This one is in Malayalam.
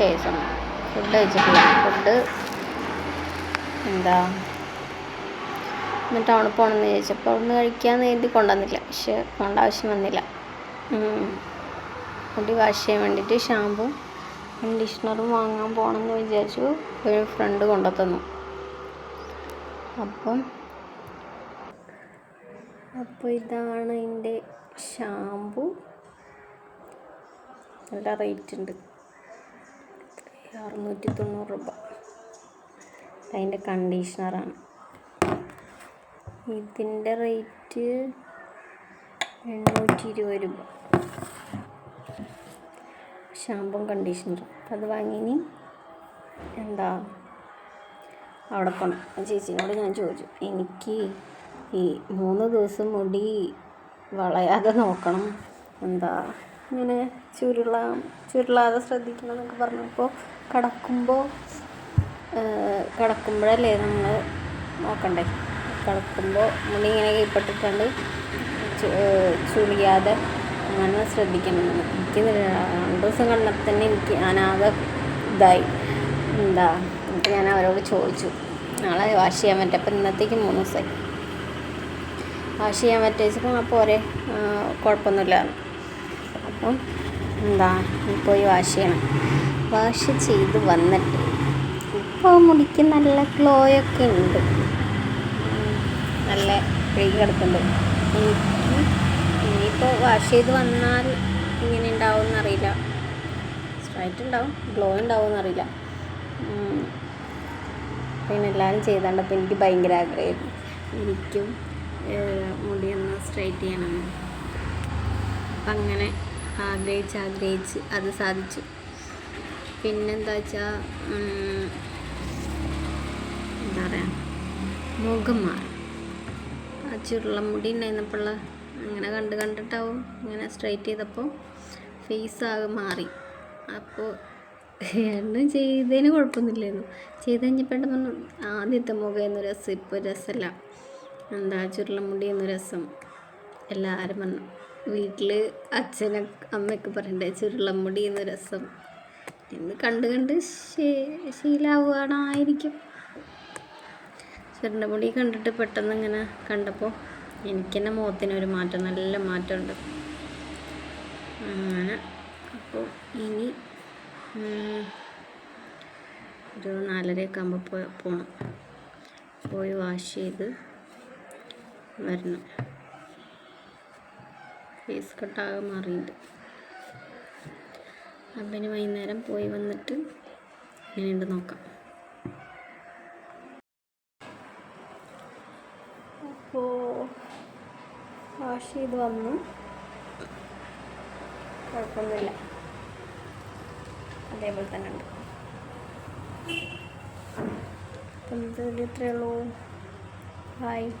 ശേഷം ഫുഡ് കഴിച്ചിട്ടില്ല. ഫുഡ് എന്താ? എന്നിട്ട് അവിടെ പോകണമെന്ന് ചോദിച്ചപ്പോൾ അവിടുന്ന് കഴിക്കാമെന്ന് കരുതി കൊണ്ടുവന്നില്ല. പക്ഷെ കൊണ്ട ആവശ്യം വന്നില്ല. മുടി വാഷ് ചെയ്യാൻ വേണ്ടിയിട്ട് ഷാമ്പു കണ്ടീഷണറും വാങ്ങാൻ പോകണമെന്ന് വിചാരിച്ചു. ഒരു ഫ്രണ്ട് കൊണ്ടുത്തന്നു അപ്പം അപ്പോൾ ഇതാണ് എന്റെ ഷാമ്പു നല്ല റേറ്റ് ഉണ്ട്. അറുന്നൂറ്റി തൊണ്ണൂറ് രൂപ. അതിന്റെ കണ്ടീഷണറാണ്. ഇതിന്റെ റേറ്റ് എണ്ണൂറ്റി ഇരുപത് രൂപ. ഷാമ്പും കണ്ടീഷണറും. അത് വാങ്ങിനി. എന്താ? അവിടെ പോകണം ചേച്ചീനോട് ഞാൻ ചോദിച്ചു. എനിക്ക് ഈ മൂന്ന് ദിവസം മുടി വളയാതെ നോക്കണം. എന്താ? ഇങ്ങനെ ചുരുള ചുരുളാതെ ശ്രദ്ധിക്കണം എന്നൊക്കെ പറഞ്ഞപ്പോൾ കിടക്കുമ്പോൾ കിടക്കുമ്പോഴല്ലേ നമ്മൾ നോക്കണ്ടേ? കിടക്കുമ്പോൾ നമ്മളിങ്ങനെ ഏഹ് ചുളിയാതെ അങ്ങനെ ശ്രദ്ധിക്കണം. എനിക്ക് രണ്ട് ദിവസം കണ്ടപ്പോൾ തന്നെ എനിക്ക് ഞാനാകെ ഇതായി. എന്താ? എന്നിട്ട് ഞാൻ അവരോട് ചോദിച്ചു. നാളെ വാഷ് ചെയ്യാൻ പറ്റും അപ്പം ഇന്നത്തേക്ക് മൂന്ന് ദിവസമായി വാഷ് ചെയ്യാൻ പറ്റിയപ്പോൾ അപ്പോൾ ഒരേ കുഴപ്പമൊന്നുമില്ല. അപ്പം എന്താ പോയി വാഷ് ചെയ്യണം. വാഷ് ചെയ്ത് വന്നിട്ട് ഇപ്പോൾ മുടിക്ക് നല്ല ഗ്ലോയൊക്കെ ഉണ്ട്. നല്ല കഴുകി കിടക്കുന്നുണ്ട് എനിക്ക് ഇനിയിപ്പോൾ വാഷ് ചെയ്ത് വന്നാൽ ഇങ്ങനെ ഉണ്ടാവും എന്നറിയില്ല സ്ട്രൈറ്റ് ഉണ്ടാവും ഗ്ലോ ഉണ്ടാവും എന്നറിയില്ല പിന്നെ എല്ലാവരും ചെയ്താണ്ടപ്പോൾ എനിക്ക് ഭയങ്കര ആഗ്രഹമായിരുന്നു. എനിക്കും മുടി മുടിയൊന്ന് സ്ട്രൈറ്റ് ചെയ്യണം അപ്പം അങ്ങനെ ആഗ്രഹിച്ച് ആഗ്രഹിച്ച് അത് സാധിച്ചു. പിന്നെന്താ വെച്ചാൽ എന്താ പറയുക മുഖം മാറും. ആ ചുരുള മുടി ഉണ്ടായിരുന്നപ്പോൾ അങ്ങനെ കണ്ട് കണ്ടിട്ടാവും ഇങ്ങനെ സ്ട്രൈറ്റ് ചെയ്തപ്പോൾ ഫേസ് ആകെ മാറി. അപ്പോൾ എന്നും ചെയ്തതിന് കുഴപ്പമൊന്നുമില്ലായിരുന്നു. ചെയ്ത് കഴിഞ്ഞപ്പോൾ പറഞ്ഞു ആദ്യത്തെ മുഖം എന്ന രസം ഇപ്പോൾ രസമല്ല. എന്താ ചുരുള എന്ന രസം. എല്ലാവരും പറഞ്ഞു വീട്ടിൽ അച്ഛനും അമ്മയൊക്കെ പറയണ്ടേ ചുരുളമ്മുടി എന്ന രസം. എന്ന് കണ്ട് കണ്ട് ശീലാവുകയാണായിരിക്കും. ചുരുണ്ട മുടി കണ്ടിട്ട് പെട്ടെന്ന് ഇങ്ങനെ കണ്ടപ്പോൾ എനിക്ക് തന്നെ മുഖത്തിനൊരു മാറ്റം നല്ല മാറ്റമുണ്ട്. അങ്ങനെ. അപ്പോൾ ഇനി ഒരു നാലരയൊക്കെ ആകുമ്പോൾ പോയി പോകണം പോയി വാഷ് ചെയ്ത് വരണം. ഫേസ് കട്ടാകെ മാറിയിട്ടുണ്ട് അപ്പം വൈകുന്നേരം പോയി വന്നിട്ട് എങ്ങനെയുണ്ട് നോക്കാം. അപ്പോൾ വാഷ് ചെയ്ത് വന്നു. കുഴപ്പമൊന്നുമില്ല. അതേപോലെ തന്നെ ഉണ്ട്. അപ്പം ഇത് ഇത്രയേ ഉള്ളൂ. ഹായ്